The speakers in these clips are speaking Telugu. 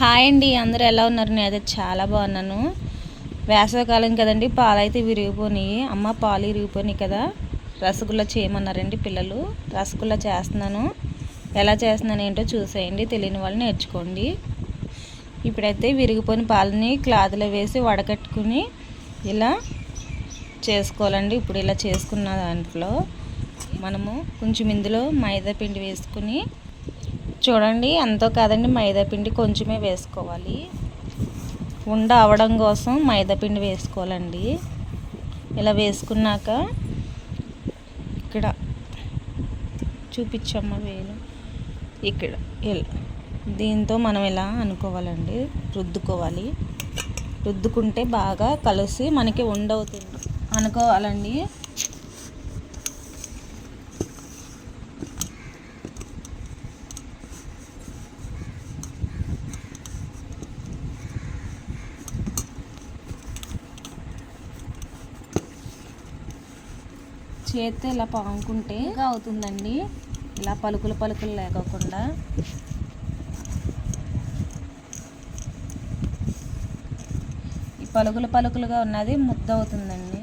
హాయ్ అండి అందరూ ఎలా ఉన్నారు? నేను అయితే చాలా బాగున్నాను. వేసవికాలం కదండి పాలు అయితే విరిగిపోయినాయి అమ్మ పాలు విరిగిపోయినాయి కదా. రసగుల్లా చేయమన్నారండి పిల్లలు. రసగుల్లా చేస్తున్నాను. ఎలా చేస్తున్నాను ఏంటో చూసేయండి. తెలియని వాళ్ళు నేర్చుకోండి. ఇప్పుడైతే విరిగిపోయిన పాలని క్లాత్లో వేసి వడకట్టుకుని ఇలా చేసుకోవాలండి. ఇప్పుడు ఇలా చేసుకున్న దాంట్లో మనము కొంచెం ఇందులో మైదా పిండి వేసుకుని చూడండి ఎంతో కాదండి మైదాపిండి కొంచెమే వేసుకోవాలి. ఉండ అవడం కోసం మైదాపిండి వేసుకోవాలండి. ఇలా వేసుకున్నాక ఇక్కడ చూపించమ్మ వేలు. ఇక్కడ ఇలా దీంతో మనం ఇలా అనుకోవాలండి? రుద్దుకోవాలి. రుద్దుకుంటే బాగా కలిసి మనకి ఉండవుతుంది అనుకోవాలండి. చేత్తో ఇలా పాముకుంటే అవుతుందండి. ఇలా పలుకులు పలుకులు లేకోకుండా. ఈ పలుకులు పలుకులుగా ఉన్నది ముద్ద అవుతుందండి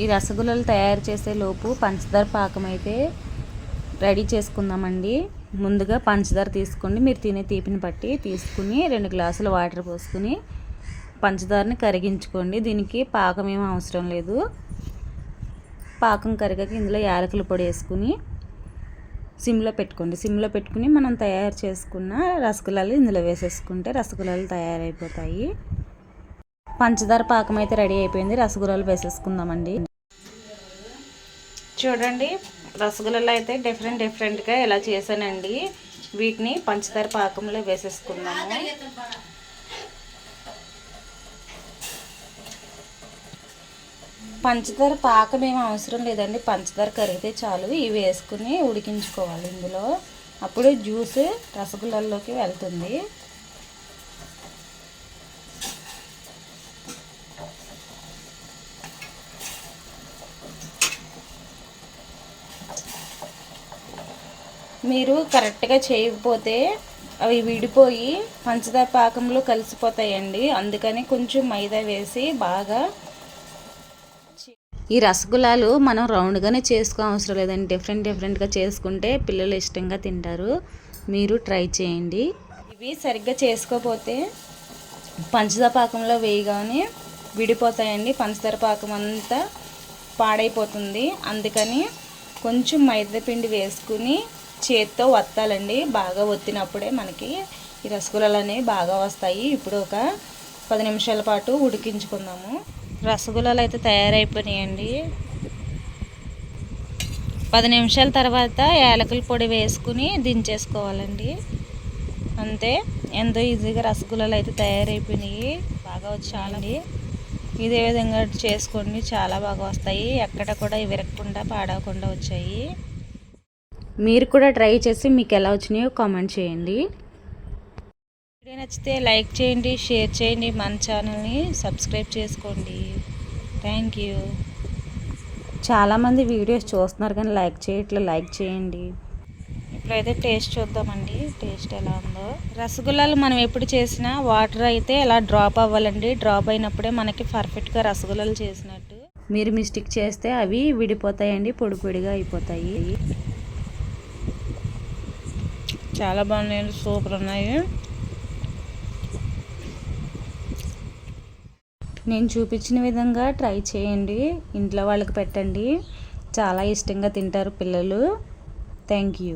ఈ రసగుల్లలు తయారు చేసే లోపు పంచదార పాకం అయితే రెడీ చేసుకుందామండి. ముందుగా పంచదార తీసుకోండి మీరు తినే తీపిని బట్టి తీసుకుని రెండు గ్లాసులు వాటర్ పోసుకుని పంచదారని కరిగించుకోండి. దీనికి పాకం ఏం అవసరం లేదు. పాకం కరిగాక ఇందులో యాలకుల పొడి వేసుకుని సిమ్లో పెట్టుకోండి. సిమ్లో పెట్టుకుని మనం తయారు చేసుకున్న రసగుల్లాలు ఇందులో వేసేసుకుంటే రసగుల్లాలు తయారైపోతాయి. పంచదార పాకం అయితే రెడీ అయిపోయింది. రసగుల్లాలు వేసేసుకుందామండి. చూడండి రసగుల్లాలు అయితే డిఫరెంట్ డిఫరెంట్గా ఎలా చేశానండి. వీటిని పంచదార పాకంలో వేసేసుకుందాము. పంచదార పాకం ఏమి అవసరం లేదండి. పంచదార కరిగితే చాలు. ఇవి వేసుకుని ఉడికించుకోవాలి ఇందులో. అప్పుడు జ్యూస్ రసగుల్లాల్లోకి వెళ్తుంది. మీరు కరెక్ట్గా చేయకపోతే అవి విడిపోయి పంచదార పాకంలో కలిసిపోతాయండి. అందుకని కొంచెం మైదా వేసి బాగా ఈ రసగుల్లాలు మనం రౌండ్గానే చేసుకో అవసరం లేదండి. డిఫరెంట్ డిఫరెంట్గా చేసుకుంటే పిల్లలు ఇష్టంగా తింటారు. మీరు ట్రై చేయండి. ఇవి సరిగ్గా చేసుకోకపోతే పంచదార పాకంలో వేయగానే విడిపోతాయండి. పంచదార పాకం అంతా పాడైపోతుంది. అందుకని కొంచెం మైదా పిండి వేసుకుని చేత్తో వత్తాలండి. బాగా ఒత్తినప్పుడే మనకి ఈ రసగుల్లాలు అనేవి బాగా వస్తాయి. ఇప్పుడు ఒక పది నిమిషాల పాటు ఉడికించుకుందాము. రసగుల్లాలు అయితే తయారైపోయినాయండి. పది నిమిషాల తర్వాత యాలకుల పొడి వేసుకుని దించేసుకోవాలండి. అంతే. ఎంతో ఈజీగా రసగుల్లాలు అయితే తయారైపోయినాయి. బాగా వచ్చాయండి. ఇదే విధంగా చేసుకోండి చాలా బాగా వస్తాయి. ఎక్కడ కూడా విరగకుండా పాడవకుండా వచ్చాయి. మీరు కూడా ట్రై చేసి మీకు ఎలా వచ్చినాయో కామెంట్ చేయండి. వీడియో నచ్చితే లైక్ చేయండి షేర్ చేయండి మన ఛానల్ని సబ్స్క్రైబ్ చేసుకోండి. Thank you. చాలామంది వీడియోస్ చూస్తున్నారు కానీ లైక్ చేయట్లేదు లైక్ చేయండి. ఇప్పుడైతే టేస్ట్ చూద్దామండి. టేస్ట్ ఎలా ఉందో. రసగుల్లాలు మనం ఎప్పుడు చేసినా వాటర్ అయితే ఎలా డ్రాప్ అవ్వాలండి. డ్రాప్ అయినప్పుడే మనకి పర్ఫెక్ట్గా రసగుల్లాలు చేసినట్టు. మీరు మిస్టేక్ చేస్తే అవి విడిపోతాయండి పొడి పొడిగా అయిపోతాయి. చాలా బాగున్నాయి సూపర్ ఉన్నాయి. నేను చూపించిన విధంగా ట్రై చేయండి ఇంట్లో వాళ్ళకి పెట్టండి. చాలా ఇష్టంగా తింటారు పిల్లలు. Thank you.